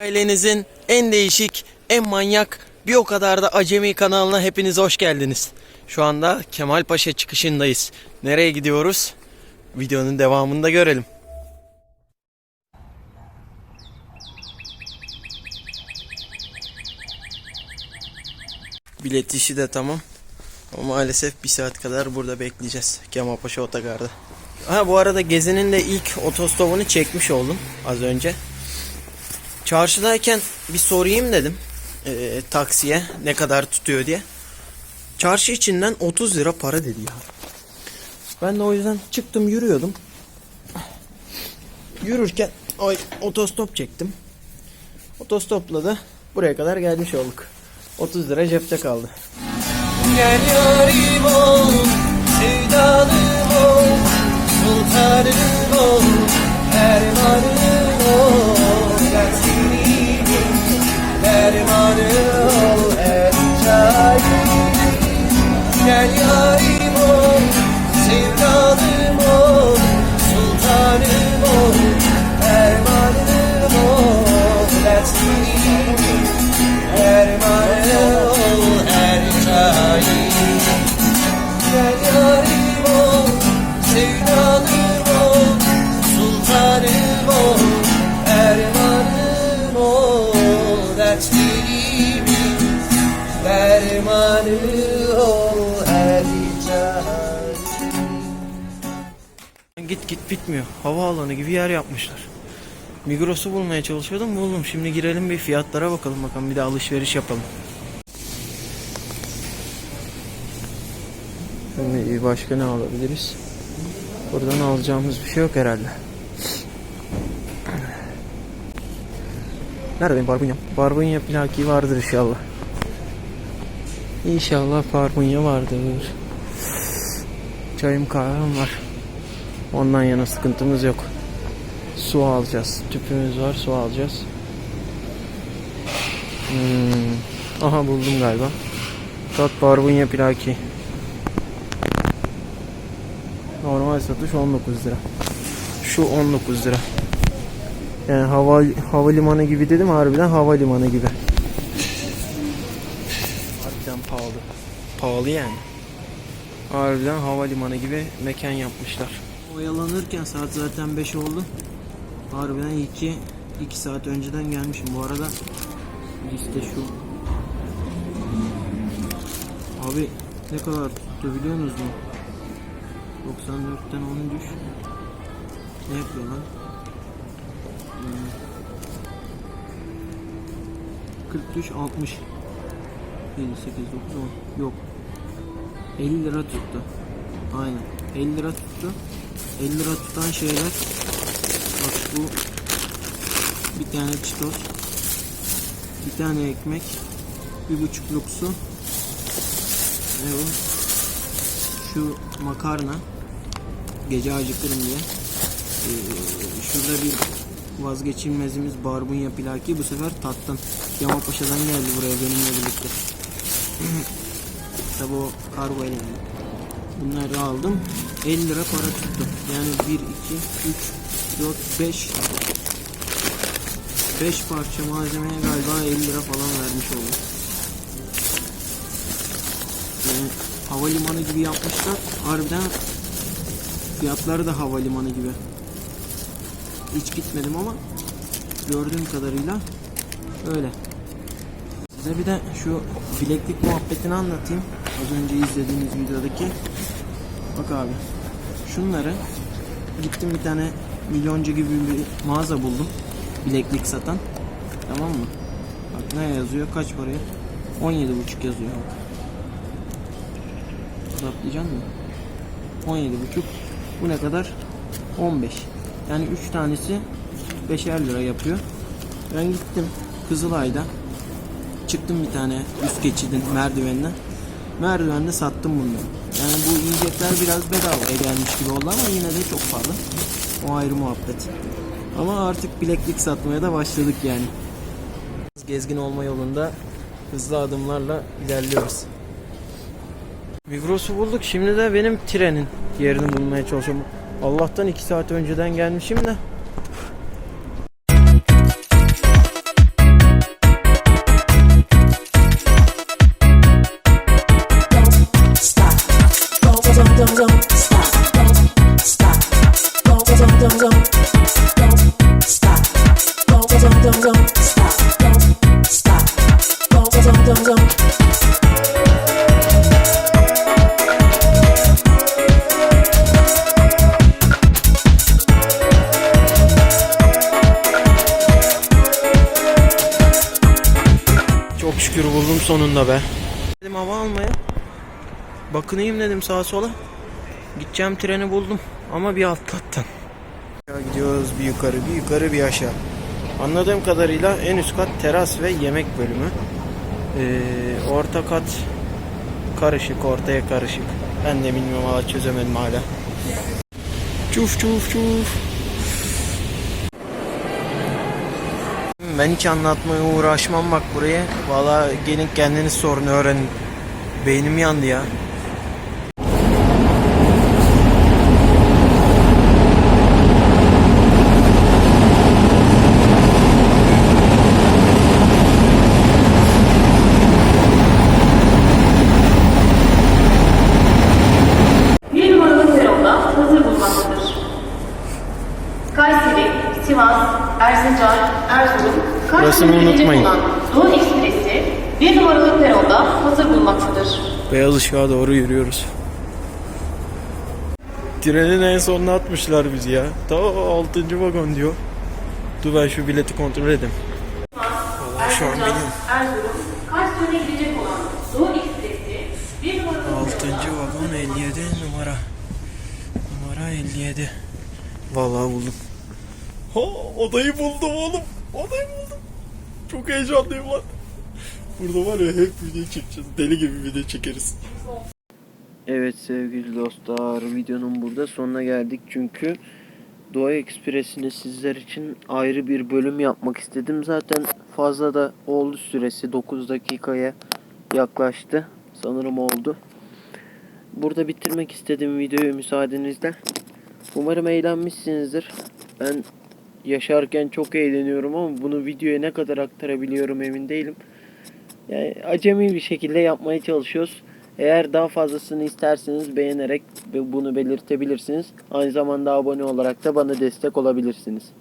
Ailenizin en değişik, en manyak, bir o kadar da acemi kanalına hepiniz hoş geldiniz. Şu anda Kemalpaşa çıkışındayız. Nereye gidiyoruz? Videonun devamında görelim. Bilet işi de tamam. Ama maalesef bir saat kadar burada bekleyeceğiz. Kemalpaşa Otogar'da. Ha bu arada Gezi'nin de ilk otostopunu çekmiş oldum az önce. Çarşıdayken bir sorayım dedim eee, taksiye ne kadar tutuyor diye. Çarşı içinden 30 lira para dedi ya. Ben de o yüzden çıktım yürüyordum. Yürürken ay otostop çektim. Otostopla da buraya kadar gelmiş olduk. 30 lira cepte kaldı. Gel yarim ol, sevdalım ol, sultanım ol, dermanım Git git bitmiyor. Havaalanı gibi yer yapmışlar. Migros'u bulmaya çalışıyordum buldum. Şimdi girelim bir fiyatlara bakalım bakalım bir de alışveriş yapalım. Şimdi başka ne alabiliriz? Buradan alacağımız bir şey yok herhalde. Nerede benim barbunyam? Barbunya plaki vardır inşallah. İnşallah barbunya vardır. Çayım kahvem var. Ondan yana sıkıntımız yok. Su alacağız. Tüpümüz var su alacağız. Hmm. Aha buldum galiba. Tat barbunya plaki. Normal satış 19 lira. Şu 19 lira. Yani hava havalimanı gibi dedim harbiden havalimanı gibi. Harbiden pahalı. Pahalı yani. Harbiden havalimanı gibi mekan yapmışlar. Oyalanırken saat zaten 5 oldu. Harbiden 2 2 saat önceden gelmişim. Bu arada liste şu. Abi ne kadar tuttu biliyor musunuz mu? 94'ten 10 düş. Ne yapıyor lan? Hmm. 40 düş 60. 7, 8, 9, 10. Yok. 50 lira tuttu. Aynen. 50 lira tuttu. 50 lira tutan şeyler. Bak bu bir tane çitos. Bir tane ekmek. Bir buçukluk su. Ne bu? Şu makarna gece acıkırım diye. Ee, şurada bir vazgeçilmezimiz barbunya plaki bu sefer tattım. Yamapaşa'dan geldi buraya benimle birlikte. Tabi o kargo geldi. Bunları aldım. 50 lira para tuttu. Yani 1, 2, 3, 4, 5 5 parça malzemeye galiba 50 lira falan vermiş oldum. Yani havalimanı gibi yapmışlar. Harbiden fiyatları da havalimanı gibi. Hiç gitmedim ama gördüğüm kadarıyla öyle. Size bir de şu bileklik muhabbetini anlatayım. Az önce izlediğiniz videodaki. Bak abi. Şunları gittim bir tane milyoncu gibi bir mağaza buldum. Bileklik satan. Tamam mı? Bak ne yazıyor? Kaç paraya? 17,5 yazıyor. Hesaplayacaksın mı? 17,5 Bu ne kadar? 15 Yani 3 tanesi 5'er lira yapıyor. Ben gittim Kızılay'da Çıktım bir tane üst geçidin merdiveninden. Merdivende sattım bunları. Yani bu yiyecekler biraz bedavaya gelmiş gibi oldu ama yine de çok pahalı. O ayrı muhabbet. Ama artık bileklik satmaya da başladık yani. Gezgin olma yolunda hızlı adımlarla ilerliyoruz. Migros'u bulduk. Şimdi de benim trenin yerini bulmaya çalışıyorum. Allah'tan 2 saat önceden gelmişim de. Don't, don't. Sonunda be. Dedim hava almaya. Bakınayım dedim sağa sola. Gideceğim treni buldum ama bir. Ya gidiyoruz bir yukarı bir yukarı bir aşağı. Anladığım kadarıyla en üst kat teras ve yemek bölümü. Ee, orta kat karışık ortaya karışık. Ben de bilmiyorum hala çözemedim hala. Çuf çuf çuf. Ben hiç anlatmaya uğraşmam bak buraya. Valla gelin kendiniz sorun öğrenin. Beynim yandı ya. Kayseri, Sivas, Erzincan, Erzurum, Burasını unutmayın. Doğu Ekspresi bir numaralı peronda hazır bulunmaktadır. Beyaz ışığa doğru yürüyoruz. Trenin en sonuna atmışlar bizi ya. Ta 6. vagon diyor. Dur ben şu bileti kontrol edeyim. Vallahi şu an benim Erzurum, Kayseri'de gelecek olan Doğu Ekspresi bir numaralı 6. vagon 57 numara. Numara 57. Vallahi buldum. Ha odayı buldum oğlum. Odayı buldum. Çok heyecanlıyım lan. Burada var ya hep video çekeceğiz. Deli gibi video çekeriz. Evet sevgili dostlar videonun burada sonuna geldik çünkü Doğa Ekspresi'ni sizler için ayrı bir bölüm yapmak istedim. Zaten fazla da oldu süresi 9 dakikaya yaklaştı. Sanırım oldu. Burada bitirmek istedim videoyu müsaadenizle. Umarım eğlenmişsinizdir. Ben yaşarken çok eğleniyorum ama bunu videoya ne kadar aktarabiliyorum emin değilim. Yani acemi bir şekilde yapmaya çalışıyoruz. Eğer daha fazlasını isterseniz beğenerek bunu belirtebilirsiniz. Aynı zamanda abone olarak da bana destek olabilirsiniz.